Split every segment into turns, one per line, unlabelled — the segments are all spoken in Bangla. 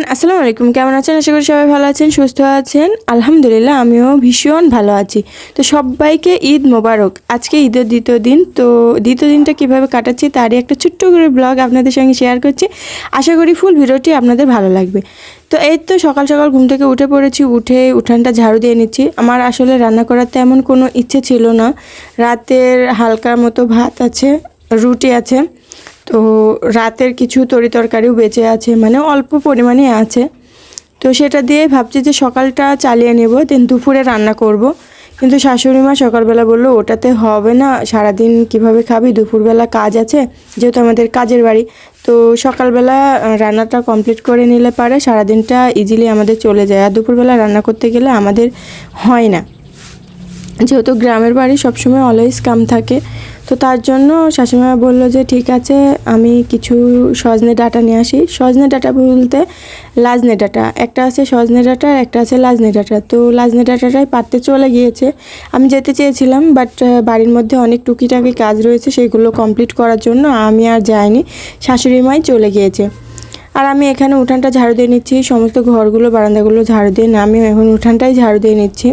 এভরিওয়ান আসসালামু আলাইকুম। কেমন আছেন? আশা করি সবাই ভালো আছেন, সুস্থ আছেন। আলহামদুলিল্লাহ, আমিও ভীষণ ভালো আছি। তো সবাইকে ঈদ মোবারক। আজকে ঈদের দ্বিতীয় দিন। তো দ্বিতীয় দিনটা কীভাবে কাটাচ্ছি তারই একটা ছোট্ট করে ব্লগ আপনাদের সঙ্গে শেয়ার করছি। আশা করি ফুল ভিডিওটি আপনাদের ভালো লাগবে। তো এই তো সকাল সকাল ঘুম থেকে উঠে পড়েছি, উঠে উঠানটা ঝাড়ু দিয়ে নিচ্ছি। আমার আসলে রান্না করার তেমন কোনো ইচ্ছে ছিল না। রাতের হালকা মতো ভাত আছে, রুটি আছে। তো রাতের কিছু তরি তরকারিও বেঁচে আছে মানে অল্প পরিমাণে আছে। তো সেটা দিয়ে ভাবছি যে সকালটা চালিয়ে নেব, দেন দুপুরে রান্না করব। কিন্তু শাশুড়ি মা সকালবেলা বলল, ওটাতে হবে না, সারাদিন কীভাবে খাবি? দুপুরবেলা কাজ আছে, যেহেতু আমাদের কাজের বাড়ি। তো সকালবেলা রান্নাটা কমপ্লিট করে নিলে পারে, সারাদিনটা ইজিলি আমাদের চলে যায়। আর দুপুরবেলা রান্না করতে গেলে আমাদের হয় না। যেহেতু গ্রামের বাড়ি সবসময় অলওয়েজ কাম থাকে তো তার জন্য শাশুড়িমা বলল যে, ঠিক আছে, আমি কিছু সজনে ডাটা নিয়ে আসি। সজনে ডাটা বলতে লাজনে ডাটা। একটা আছে সজনে ডাটা, আর একটা আছে লাজনে ডাটা। তো লাজনে ডাটাটাই পাততে চলে গিয়েছে। আমি যেতে চেয়েছিলাম বাট বাড়ির মধ্যে অনেক টুকিটাকি কাজ রয়েছে সেগুলো কমপ্লিট করার জন্য আমি আর যাইনি। শাশুড়ি মাই চলে গিয়েছে। আর আমি এখানে উঠানটা ঝাড়ু দিয়ে নিচ্ছি, সমস্ত ঘরগুলো, বারান্দাগুলো ঝাড়ু দিয়ে আমি এখন উঠানটাই ঝাড়ু দিয়ে নিচ্ছি।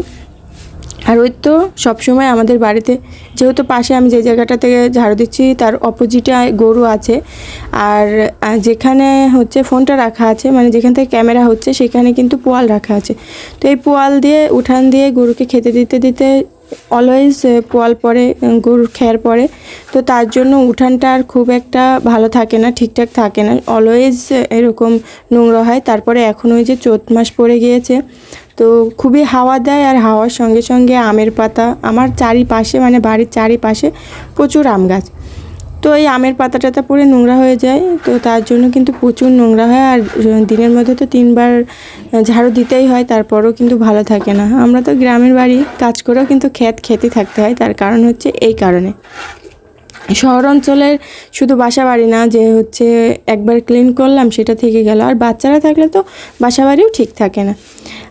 আর ওই তো সবসময় আমাদের বাড়িতে, যেহেতু পাশে আমি যে জায়গাটা থেকে ঝাড়ু দিচ্ছি, তার অপোজিটে গরু আছে। আর যেখানে হচ্ছে ফোনটা রাখা আছে মানে যেখান থেকে ক্যামেরা হচ্ছে, সেখানে কিন্তু পোয়াল রাখা আছে। তো এই পোয়াল দিয়ে, উঠান দিয়ে গরুকে খেতে দিতে দিতে অলওয়েজ পোয়াল পরে গরুর খ্যার পরে। তো তার জন্য উঠানটা আর খুব একটা ভালো থাকে না, ঠিকঠাক থাকে না। অলওয়েজ এরকম নোংরা হয়। তারপরে এখন ওই যে চৈত মাস পড়ে গিয়েছে তো খুবই হাওয়া দেয় আর হাওয়ার সঙ্গে সঙ্গে আমের পাতা, আমার চারিপাশে মানে বাড়ির চারিপাশে প্রচুর আম গাছ। তো এই আমের পাতা টাতা পড়ে নোংরা হয়ে যায়, তো তার জন্য কিন্তু প্রচুর নোংরা হয় আর দিনের মধ্যে তো তিনবার ঝাড়ু দিতেই হয়, তারপরও কিন্তু ভালো থাকে না। আমরা তো গ্রামের বাড়ি কাজ করেও কিন্তু ক্ষেত খেতে থাকতে হয়, তার কারণ হচ্ছে এই কারণে। শহর অঞ্চলের শুধু বাসা বাড়ি না যে হচ্ছে একবার ক্লিন করলাম সেটা থেকে গেল। আর বাচ্চারা থাকলে তো বাসা বাড়িও ঠিক থাকে না।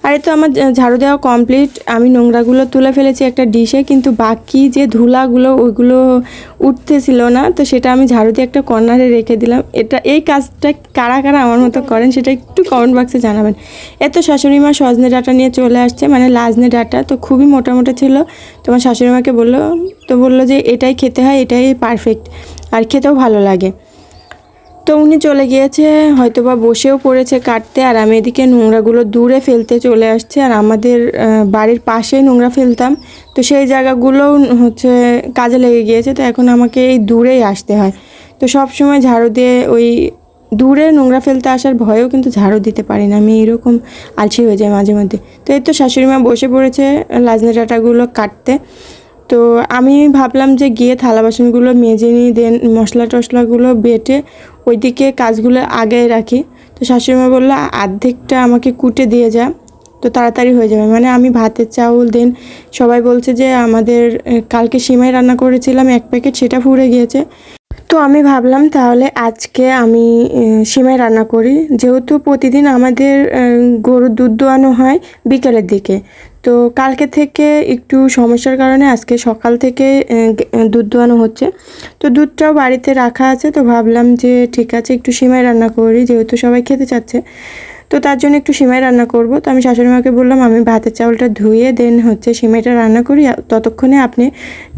আর তো আমার ঝাড়ু দেওয়া কমপ্লিট আমি নোংরাগুলো তুলে ফেলেছি একটা ডিশে কিন্তু বাকি যে ধুলাগুলো ওইগুলো উঠতেছিল না। তো সেটা আমি ঝাড়ু দিয়ে একটা কর্নারে রেখে দিলাম। এটা এই কাজটা কারা কারা আমার মতো করেন সেটা একটু কমেন্ট বক্সে জানাবেন। এত শাশুড়ি মা সজনে ডাটা নিয়ে চলে আসছে মানে লাজনে ডাটা তো খুবই মোটা মোটা ছিল। তোমার শাশুড়ি মাকে বলল তো বলল যে এটাই খেতে হয়, এটাই পারফেক্ট আর খেতেও ভালো লাগে। তো উনি চলে গিয়েছে হয়তো বা বসেও পড়েছে কাটতে, আর আমি এদিকে নোংরাগুলো দূরে ফেলতে চলে আসছে, আর আমাদের বাড়ির পাশেই নোংরা ফেলতাম। তো সেই জায়গাগুলোও হচ্ছে কাজে লেগে গিয়েছে, তো এখন আমাকে এই দূরেই আসতে হয়। তো সব সময় ঝাড়ু দিয়ে ওই দূরে নোংরা ফেলতে আসার ভয়েও কিন্তু ঝাড়ু দিতে পারি না, আমি এরকম আলসি হয়ে যাই মাঝে মধ্যে। তো এই তো শাশুড়ি মা বসে পড়েছে, লাজনে ডাঁটাগুলো কাটতে। তো আমি ভাবলাম যে গিয়ে থালা বাসনগুলো মেজে নিই, দেন মশলা টশলাগুলো বেটে ওইদিকে কাজগুলো আগে রাখি। তো শাশুড়িমা বলল, আর্ধেকটা আমাকে কুটে দিয়ে যা, তো তাড়াতাড়ি হয়ে যাবে। মানে আমি ভাতের চাউল, দেন সবাই বলছে যে আমাদের কালকে সিমাই রান্না করেছিলাম, এক প্যাকেট সেটা ফুরে গিয়েছে। তো আমি ভাবলাম তাহলে আজকে আমি সিমাই রান্না করি। যেহেতু প্রতিদিন আমাদের গরুর দুধ দোয়ানো হয় বিকেলের দিকে তো কালকে থেকে একটু সমস্যার কারণে আজকে সকাল থেকে দুধ দোয়ানো হচ্ছে। তো দুধটাও বাড়িতে রাখা আছে তো ভাবলাম যে ঠিক আছে একটু সিমাই রান্না করি যেহেতু সবাই খেতে চাচ্ছে। তো তার জন্য একটু সিমাই রান্না করব। তো আমি শাশুড়ি মাকে বললাম আমি ভাতের চাউলটা ধুয়ে দেন হচ্ছে সিমাইটা রান্না করি ততক্ষণে আপনি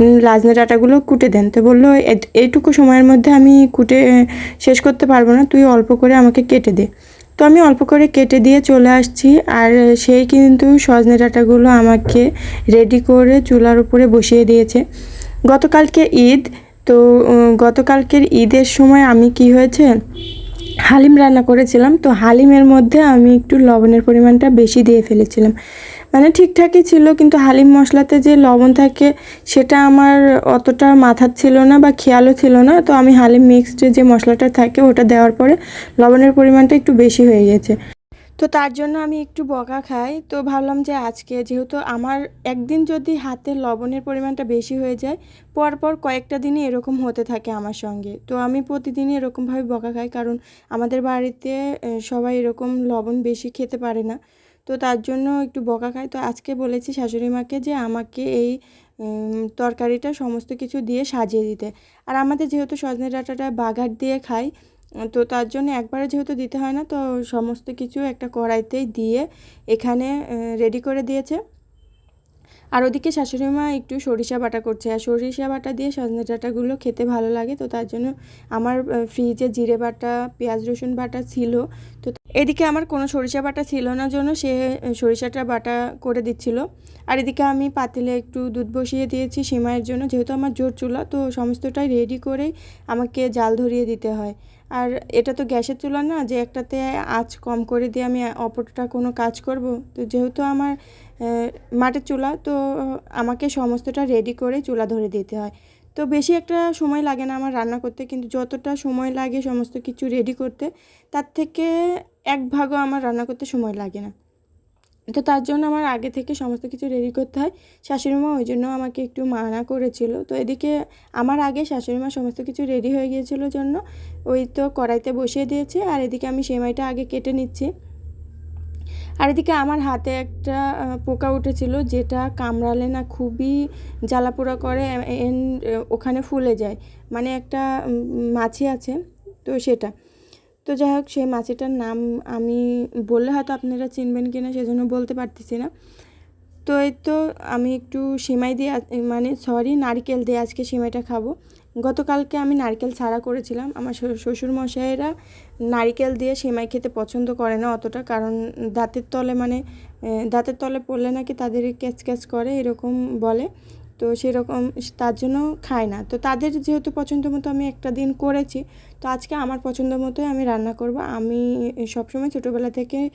উম, লাজনে ডাঁটাগুলো কুটে দেন। তো বলল "এ- এইটুকু সময়ের মধ্যে আমি কুটে শেষ করতে পারব না তুই অল্প করে আমাকে কেটে দে। তো আমি অল্প করে কেটে দিয়ে চলে আসছি আর সেই কিন্তু সজনে ডাঁটাগুলো আমাকে রেডি করে চুলার উপরে বসিয়ে দিয়েছে। গতকালকে ঈদ, তো গতকালকের ঈদের সময় আমি কি হয়েছে? হালিম রান্না করেছিলাম, তো হালিমের মধ্যে আমি একটু লবণের পরিমাণটা বেশি দিয়ে ফেলেছিলাম। মানে ঠিকঠাকই ছিল, কিন্তু হালিম মশলাতে যে লবণ থাকে সেটা আমার অতটা মাথার ছিল না বা খেয়ালও ছিল না। তো আমি হালিম মিক্সড যে মশলাটা থাকে ওটা দেওয়ার পরে লবণের পরিমাণটা একটু বেশি হয়ে গেছে। তো তার জন্য আমি একটু বকা খাই। তো ভাবলাম যে আজকে যেহেতু আমার একদিন যদি হাতে লবণের পরিমাণটা বেশি হয়ে যায়, পরপর কয়েকটা দিনই এরকম হতে থাকে আমার সঙ্গে। তো আমি প্রতিদিনই এরকমভাবে বকা খাই, কারণ আমাদের বাড়িতে সবাই এরকম লবণ বেশি খেতে পারে না। তো তার জন্য একটু বকা খায়। তো আজকে বলেছি শাশুড়ি মাকে যে আমাকে এই তরকারিটা সমস্ত কিছু দিয়ে সাজিয়ে দিতে। আর আমাদের যেহেতু সজনে ডাঁটাটা বাগার দিয়ে খাই, তো তার জন্য একবারে যেহেতু দিতে হয় না, তো সমস্ত কিছু একটা কড়াইতেই দিয়ে এখানে রেডি করে দিয়েছে। আর ওদিকে শাশুড়ি মা একটু সরিষা বাটা করছে। আর সরিষা বাটা দিয়ে সজনে ডাঁটাগুলো খেতে ভালো লাগে, তো তার জন্য আমার ফ্রিজে জিরে বাটা, পেঁয়াজ রসুন বাটা ছিল। তো এদিকে আমার কোনো সরিষা বাটা ছিল না জন্য সে সরিষাটা বাটা করে দিচ্ছিল। আর এদিকে আমি পাতিলে একটু দুধ বসিয়ে দিয়েছি সিমাইয়ের জন্য, যেহেতু আমার জোর চুলা, তো সমস্তটাই রেডি করেই আমাকে জাল ধরিয়ে দিতে হয়। আর এটা তো গ্যাসের চুলা না, যে একটাতে আঁচ কম করে দিয়ে আমি অপরটা কোনো কাজ করব। তো যেহেতু আমার মাটির চুলা, তো আমাকে সমস্তটা রেডি করে চুলা ধরে দিতে হয়। তো বেশি একটা সময় লাগে না আমার রান্না করতে, কিন্তু যতটা সময় লাগে সমস্ত কিছু রেডি করতে, তার থেকে এক ভাগও আমার রান্না করতে সময় লাগে না। তো তার জন্য আমার আগে থেকে সমস্ত কিছু রেডি করতে হয়। শাশুড়ি মা ওই জন্য আমাকে একটু মানা করেছিল। তো এদিকে আমার আগে শাশুড়িমা সমস্ত কিছু রেডি হয়ে গিয়েছিল জন্য, ওই তো কড়াইতে বসিয়ে দিয়েছে, আর এদিকে আমি সেমাইটা আগে কেটে নিচ্ছি। আর এদিকে আমার হাতে একটা পোকা উঠেছিল যেটা কামড়ালে না খুবই জ্বালাপোড়া করে ওখানে ফুলে যায়। মানে একটা মাছি আছে তো সেটা। তো যাই হোক, সেই মাছিটার নাম আমি বললে হয়তো আপনারা চিনবেন কিনা সেজন্য বলতে পারতেছি না। তো এই তো আমি একটু সিমাই দিয়ে মানে সরি, নারকেল দিয়ে আজকে সিমাইটা খাব। গতকালকে আমি নারকেল ছাড়া করেছিলাম। আমার শ্বশুর- শ্বশুর নারকেল দিয়ে সেমাই খেতে পছন্দ করে না অতটা, কারণ দাঁতের তলে মানে দাঁতের তলে পড়লে নাকি তাদের ক্যাচ ক্যাচ করে, এরকম বলে। তো সেরকম তার জন্য খায় না। তো তাদের যেহেতু পছন্দ মতো আমি একটা দিন করেছি, তো আজকে আমার পছন্দ মতোই আমি রান্না করব। আমি সবসময় ছোটোবেলা থেকে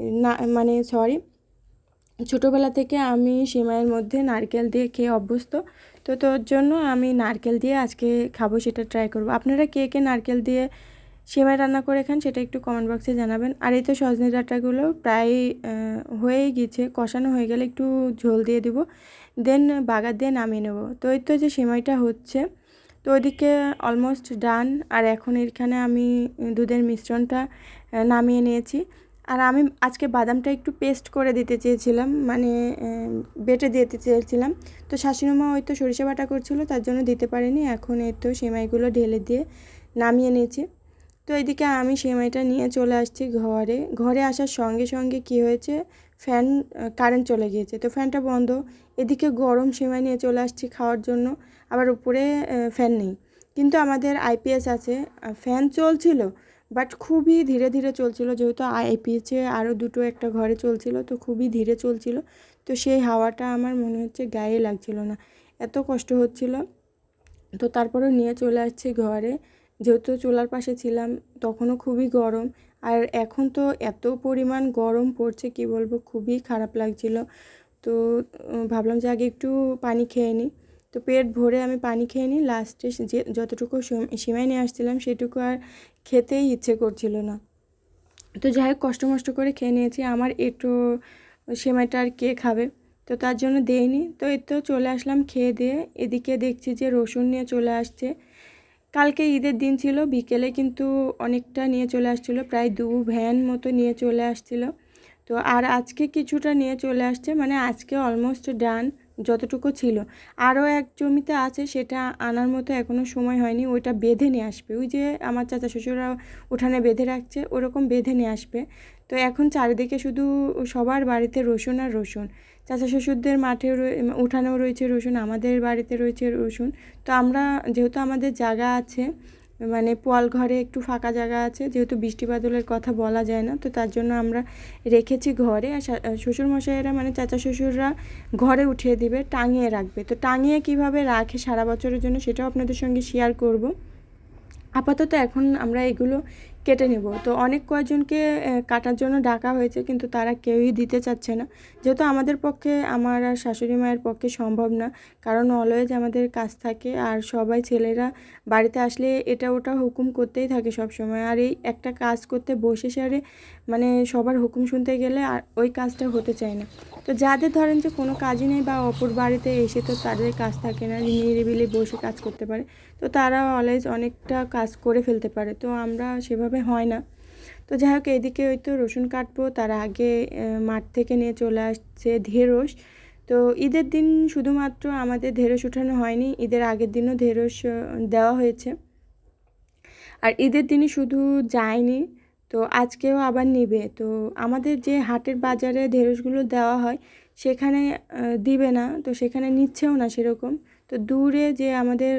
না মানে সরি ছোটোবেলা থেকে আমি সিমাইয়ের মধ্যে নারকেল দিয়ে খেয়ে অভ্যস্ত। তো তোর জন্য আমি নারকেল দিয়ে আজকে খাব সেটা ট্রাই করব। আপনারা কে কে নারকেল দিয়ে সিমাই রান্না করে খান সেটা একটু কমেন্ট বক্সে জানাবেন। আর এই তো সজনে ডাঁটাগুলো প্রায় হয়েই গেছে, কষানো হয়ে গেলে একটু ঝোল দিয়ে দিব। দেন বাগার দিয়ে নামিয়ে নেব। তো এই তো যে সিমাইটা হচ্ছে, তো ওইদিকে অলমোস্ট ডান আর এখন এখানে আমি দুধের মিশ্রণটা নামিয়ে নিয়েছি। আর আমি আজকে বাদামটা একটু পেস্ট করে দিতে চেয়েছিলাম মানে বেটে দিতে চেয়েছিলাম। তো শাশুড়ি মা ওই তো সরিষা বাটা করছিল, তার জন্য দিতে পারিনি। এখন এই তো সেমাইগুলো ঢেলে দিয়ে নামিয়ে নিয়েছি। তো এদিকে আমি সেমাইটা নিয়ে চলে আসছি ঘরে। ঘরে আসার সঙ্গে সঙ্গে কি হয়েছে? ফ্যান কারেন্ট চলে গিয়েছে। তো ফ্যানটা বন্ধ। এদিকে গরম সেমাই নিয়ে চলে আসছি খাওয়ার জন্য। আবার উপরে ফ্যান নেই। কিন্তু আমাদের আইপিএস আছে। ফ্যান চলছিল বাট খুবই ধীরে ধীরে চলছিল। যেহেতু আইপিএসে আরও দুটো একটা ঘরে চলছিল, তো খুবই ধীরে চলছিল। তো সেই হাওয়াটা আমার মনে হচ্ছে গায়ে লাগছিল না। এত কষ্ট হচ্ছিল। তো তারপরেও নিয়ে চলে আসছি ঘরে। যেহেতু চুলার পাশে ছিলাম, তখনও খুবই গরম। আর এখন তো এত পরিমাণ গরম পড়ছে, কি বলব, খুবই খারাপ লাগছিল। তো ভাবলাম যে আগে একটু পানি খেয়ে নিই। তো পেট ভরে আমি পানি খেয়ে নিই লাস্টে যে যতটুকু সম- সিমাই নিয়ে আসছিলাম সেটুকু আর খেতেই ইচ্ছে করছিল না। তো যাই হোক, কষ্ট মষ্ট করে খেয়ে নিয়েছি। আমার একটু সেমাইটা আর কে খাবে? তো তার জন্য দেয়নি তো এই তো চলে আসলাম খেয়ে দিয়ে। এদিকে দেখছি যে রসুন নিয়ে চলে আসছে। কালকে ঈদের দিন ছিল, বিকেলে কিন্তু অনেকটা নিয়ে চলে আসছিল, প্রায় দু ভ্যান মতো নিয়ে চলে আসছিল। তো আর আজকে কিছুটা নিয়ে চলে আসছে মানে আজকে অলমোস্ট ডান। যতটুকু ছিল। আরও এক জমিতে আছে, সেটা আনার মতো এখনও সময় হয়নি, ওইটা বেঁধে নিয়ে আসবে। ওই যে আমার চাচা শ্বশুরা উঠানে বেঁধে রাখছে, ওরকম বেঁধে নিয়ে আসবে। তো এখন চারিদিকে শুধু সবার বাড়িতে রসুন আর রসুন। চাচা শ্বশুরদের মাঠেও উঠানেও রয়েছে রসুন, আমাদের বাড়িতে রয়েছে রসুন। তো আমরা, যেহেতু আমাদের জায়গা আছে মানে পোয়াল ঘরে একটু ফাঁকা জায়গা আছে, যেহেতু বৃষ্টি বাদলের কথা বলা যায় না, তো তার জন্য আমরা রেখেছি ঘরে। আর শ্বশুরমশাইয়েরা মানে চাচা শ্বশুররা ঘরে উঠিয়ে দিবে, টাঙিয়ে রাখবে। তো টাঙিয়ে কীভাবে রাখে সারা বছরের জন্য সেটাও আপনাদের সঙ্গে শেয়ার করব। আপাতত এখন আমরা এগুলো কেটে নেব। তো অনেক কয়জনকে আহ, কাটার জন্য ডাকা হয়েছে কিন্তু তারা কেউই দিতে চাচ্ছে না। যেহেতু আমাদের পক্ষে আমার আর শাশুড়ি মায়ের পক্ষে সম্ভব না কারণ অলওয়েজ আমাদের কাজ থাকে আর সবাই ছেলেরা বাড়িতে আসলে এটা ওটা হুকুম করতেই থাকে সব সময় আর এই একটা কাজ করতে বসে সারে মানে সবার হুকুম শুনতে গেলে আর ওই কাজটা হতে চায় না। তো যাদের ধরেন যে কোনো কাজই নেই বা অপর বাড়িতে এসে তো তাদের কাজ থাকে না নিরিবিলি বসে কাজ করতে পারে। তো তারা অলওয়েজ অনেকটা কাজ করে ফেলতে পারে। তো আমরা সেভাবে হয় না। তো যাই হোক এদিকে ওই তো রসুন কাটবো, তার আগে মাঠ থেকে নিয়ে চলে আসছে ঢেঁড়স। তো ঈদের দিন শুধুমাত্র আমাদের ঢেঁড়স উঠানো হয়নি, ঈদের আগের দিনও ঢেঁড়স দেওয়া হয়েছে। আর ঈদের দিনই শুধু যায়নি, তো আজকেও আবার নিবে। তো আমাদের যে হাটের বাজারে ঢেঁড়সগুলো দেওয়া হয়, সেখানে দিবে না, তো সেখানে নিচ্ছেও না সেরকম। তো দূরে যে আমাদের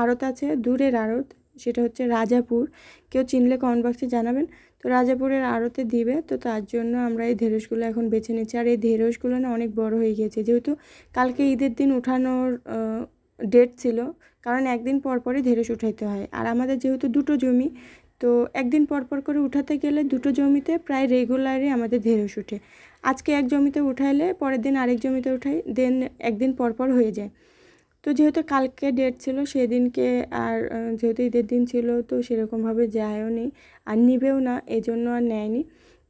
আড়ত আছে, দূরের আড়ত, সেটা হচ্ছে রাজাপুর। কেউ চিনলে কমেন্ট বক্সে জানাবেন। তো রাজাপুরের আড়তে দিবে, তো তার জন্য আমরা এই ঢেঁড়সগুলো এখন বেছে নিচ্ছি। আর এই ঢেঁড়সগুলো না অনেক বড় হয়ে গিয়েছে। যেহেতু কালকে ঈদের দিন উঠানোর ডেট ছিল, কারণ একদিন পর পরই ঢেঁড়স উঠাইতে হয়। আর আমাদের যেহেতু দুটো জমি, তো একদিন পর পর করে উঠাতে গেলে দুটো জমিতে প্রায় রেগুলারই আমাদের ঢেঁড়স উঠে। আজকে এক জমিতে উঠাইলে পরের দিন আরেক জমিতে উঠাই, দেন একদিন পর পর হয়ে যায়। তো যেহেতু কালকে ডেট ছিল, সেদিনকে আর যেহেতু ঈদের দিন ছিল, তো সেরকমভাবে যায়ও নি আর নিবেও না এই জন্য আর নেয়নি।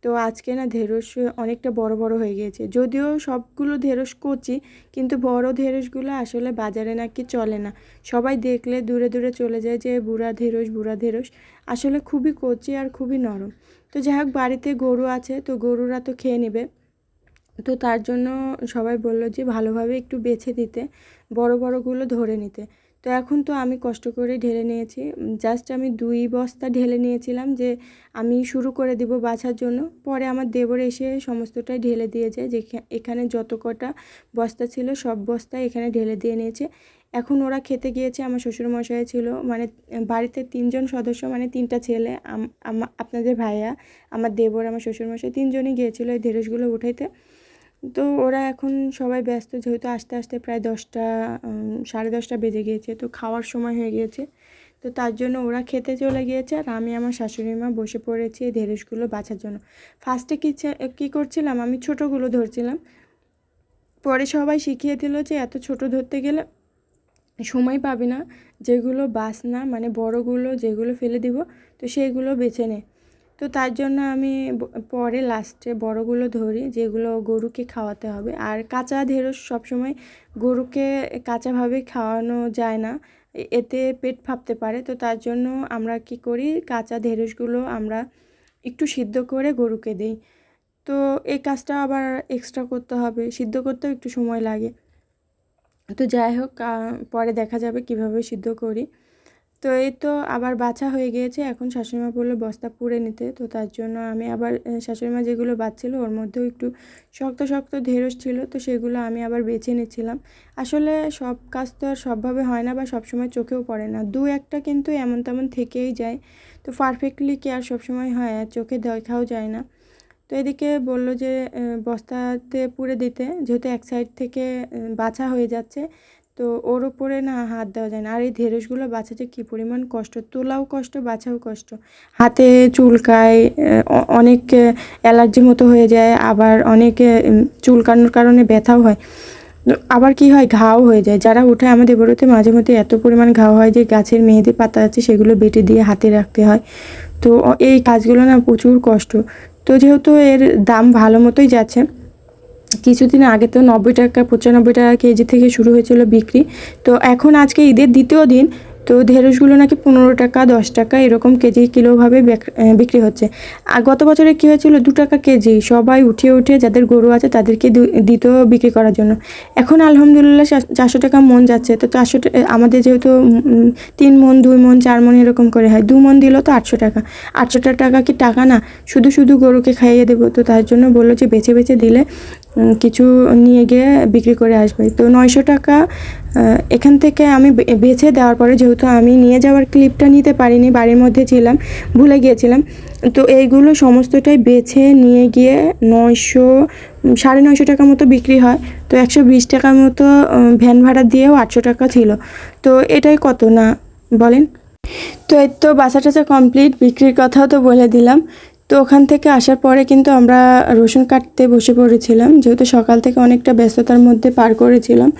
তো আজকে না ঢেঁড়স অনেকটা বড় বড় হয়ে গিয়েছে। যদিও সবগুলো ঢেঁড়স কচি, কিন্তু বড় ঢেঁড়সগুলো আসলে বাজারে নাকি চলে না। সবাই দেখলে দূরে দূরে চলে যায় যে, বুড়া ঢেঁড়স বুড়া ঢেঁড়স। আসলে খুবই কচি আর খুবই নরম। তো যাই হোক, বাড়িতে গরু আছে, তো গরুরা তো খেয়ে নেবে। তো তার জন্য সবাই বলল যে, ভালোভাবে একটু বেছে দিতে। বড় বড়গুলো ধরে নিতে। তো এখন তো আমি কষ্ট করে ঢেলে নিয়েছি। জাস্ট আমি দুই বস্তা ঢেলে নিয়েছিলাম যে আমি শুরু করে দিব বাছার জন্য। পরে আমার দেবর এসে সমস্তটাই ঢেলে দিয়েছে যে এখানে যত কটা বস্তা ছিল সব বস্তা এখানে ঢেলে দিয়ে নিয়েছে। এখন ওরা খেতে গিয়েছে আমার শ্বশুরমশাই ছিল। মানে বাড়িতে তিনজন সদস্য মানে তিনটা ছেলে আপনাদের ভাইয়া, আমার দেবর, আমার শ্বশুরমশাই তিনজনই গিয়েছিল এই ঢেঁড়সগুলো উঠাইতে। তো ওরা এখন সবাই ব্যস্ত, যেহেতু আস্তে আস্তে প্রায় দশটা সাড়ে দশটা বেজে গিয়েছে, তো খাওয়ার সময় হয়ে গিয়েছে। তো তার জন্য ওরা খেতে চলে গিয়েছে আর আমি আমার শাশুড়ি মা বসে পড়েছি এই ঢেঁড়সগুলো বাছার জন্য। ফার্স্টে কী কী করছিলাম? আমি ছোটোগুলো ধরছিলাম। পরে সবাই শিখিয়ে দিল যে এত ছোট ধরতে গেলে সময় পাবি না। যেগুলো বাস না মানে বড়গুলো যেগুলো ফেলে দিব, তো সেগুলো বেছে নে। তো তার জন্য আমি পরে লাস্টে বড়গুলো ধরি, যেগুলো গরুকে খাওয়াতে হবে। আর কাঁচা ঢেঁড়স সবসময় গরুকে কাঁচাভাবে খাওয়ানো যায় না। এতে পেট ফাঁপতে পারে। তো তার জন্য আমরা কি করি, কাঁচা ঢেঁড়সগুলো আমরা একটু সিদ্ধ করে গরুকে দিই। তো এই কাজটা আবার এক্সট্রা করতে হবে। সিদ্ধ করতেও একটু সময় লাগে। তো যাই হোক পরে দেখা যাবে কীভাবে সিদ্ধ করি। তো এই তো আবার বাছা হয়ে গিয়েছে। এখন শাশুড়িমা বলল, বস্তা পুড়ে নিতে। তো তার জন্য আমি আবার শাশুড়িমা যেগুলো বাচ্ছিল, ওর মধ্যেও একটু শক্ত শক্ত ঢেঁড়স ছিল, তো সেগুলো আমি আবার বেছে নিচ্ছিলাম। আসলে সব কাজ তো আর সবভাবে হয় না বা সবসময় চোখেও পড়ে না। দু একটা কিন্তু এমন তেমন থেকেই যায়। তো পারফেক্টলি কি আর সবসময় হয়? আর চোখে দেখাও যায় না। তো এদিকে বলল যে বস্তাতে পুড়ে দিতে। যেহেতু এক সাইড থেকে বাছা হয়ে যাচ্ছে। তো ওর ওপরে না হাত দেওয়া যায় না। আর এই ঢেঁড়সগুলো বাছাতে কী পরিমাণ কষ্ট? তোলাও কষ্ট, বাছাও কষ্ট। হাতে চুলকায় অনেক অ্যালার্জি মতো হয়ে যায়, আবার অনেকে চুলকানোর কারণে ব্যথাও হয়। আবার কি হয়? ঘাও হয়ে যায়। যারা উঠে আমাদের বড়োতে মাঝে মধ্যে এত পরিমাণ ঘাও হয় যে গাছের মেহেদি পাতা আছে সেগুলো বেটে দিয়ে হাতে রাখতে হয়। তো এই কাজগুলো না প্রচুর কষ্ট। তো যেহেতু এর দাম ভালো মতোই যাচ্ছে কিছুদিন আগে তো নব্বই টাকা, পঁচানব্বই টাকা কেজি থেকে শুরু হয়েছিল বিক্রি। তো এখন আজকে ঈদের দ্বিতীয় দিন তো ঢেঁড়সগুলো নাকি পনেরো টাকা, দশ টাকা, এরকম কেজি কিলোভাবে বিক্রি হচ্ছে। আর গত বছরে কী হয়েছিল? দু টাকা কেজি। সবাই উঠে উঠে যাদের গরু আছে তাদেরকে দিত বিক্রি করার জন্য। এখন আলহামদুলিল্লাহ চারশো টাকা মন যাচ্ছে। তো চারশো আমাদের যেহেতু তিন মন, দুই মন, চার মন এরকম করে হয়। দু মন দিল তো আটশো টাকা। আটশো টাকা কি টাকা না? শুধু শুধু গরুকে খাইয়ে দেবো। তো তার জন্য বলল যে বেছে বেছে দিলে কিছু নিয়ে গিয়ে বিক্রি করে আসবে। তো নয়শো টাকা এখান থেকে আমি বেছে দেওয়ার পরে যেহেতু আমি নিয়ে যাওয়ার ক্লিপটা নিতে পারিনি, বাড়ির মধ্যে ছিলাম, ভুলে গিয়েছিলাম, তো এইগুলো সমস্তটাই বেছে নিয়ে গিয়ে নয়শো, সাড়ে নয়শো টাকা মতো বিক্রি হয়, তো একশো বিশ টাকার মতো ভ্যান ভাড়া দিয়েও আটশো টাকা ছিল, তো এটাই কত না, বলেন? তো এই তো বাসা টাসা কমপ্লিট বিক্রির কথাও তো বলে দিলাম তো ওখান থেকে আসার পরে কিন্তু আমরা রসুন কাটতে বসে পড়েছিলাম। যেহেতু সকাল থেকে অনেকটা ব্যস্ততার মধ্যে পার করেছিলাম,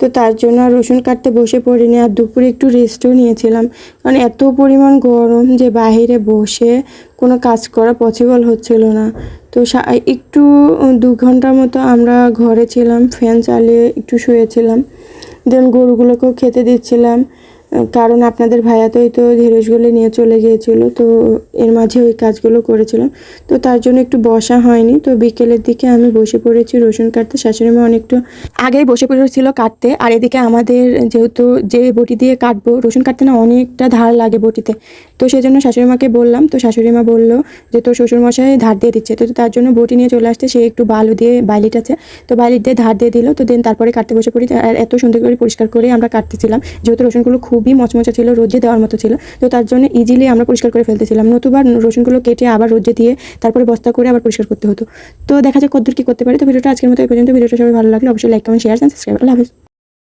তো তার জন্য রসুন কাটতে বসে পড়িনি। আর দুপুরে একটু রেস্টও নিয়েছিলাম। কারণ এত পরিমাণ গরম যে বাইরে বসে কোনো কাজ করা পসিবল হচ্ছিল না। তো একটু, দু ঘণ্টার মতো আমরা ঘরে ছিলাম ফ্যান চালিয়ে একটু শুয়েছিলাম। দেন গরুগুলোকেও খেতে দিচ্ছিলাম। কারণ আপনাদের ভাইয়াতেই তো ধীরজগুলো নিয়ে চলে গিয়েছিল, তো এর মাঝে ওই কাজগুলো করেছিলাম। তো তার জন্য একটু বসা হয়নি, তো বিকেলের দিকে আমি বসে পড়েছি রসুন কাটতে। শাশুড়ি মা অনেকটা আগেই বসে পড়েছিল কাটতে, আর এদিকে আমাদের যেহেতু যে বটি দিয়ে কাটবো, রসুন কাটতে না অনেকটা ধার লাগে বটিতে। তো সেই জন্য শাশুড়ি মাকে বললাম, তো শাশুড়ি মা বলল যে তোর শ্বশুরমশাই ধার দিয়ে দিচ্ছে। তো তার জন্য বটি নিয়ে চলে আসতে সে একটু বালু দিয়ে বাইলিট আছে, তো বাইলিট দিয়ে ধার দিয়ে দিল। তো দেন তারপরে কাটতে বসে পড়ি আর এত সুন্দর করে পরিষ্কার করে আমরা কাটতেছিলাম। যেহেতু রসুনগুলো খুবই মচমচা ছিল রোদে দেওয়ার মতো ছিল। তো তার জন্য ইজিলি আমরা পরিষ্কার করে ফেলতেছিলাম। নতুবা রসুনগুলো কেটে আবার রোদে দিয়ে তারপরে বস্তা করে আবার পরিষ্কার করতে হতো। তো দেখা যাক কদ্দূর কী করতে পারি। তো ভিডিওটা আজকের মতো এই পর্যন্ত। ভিডিওটা সবাই ভালো লাগলে অবশ্যই like comment share subscribe Allah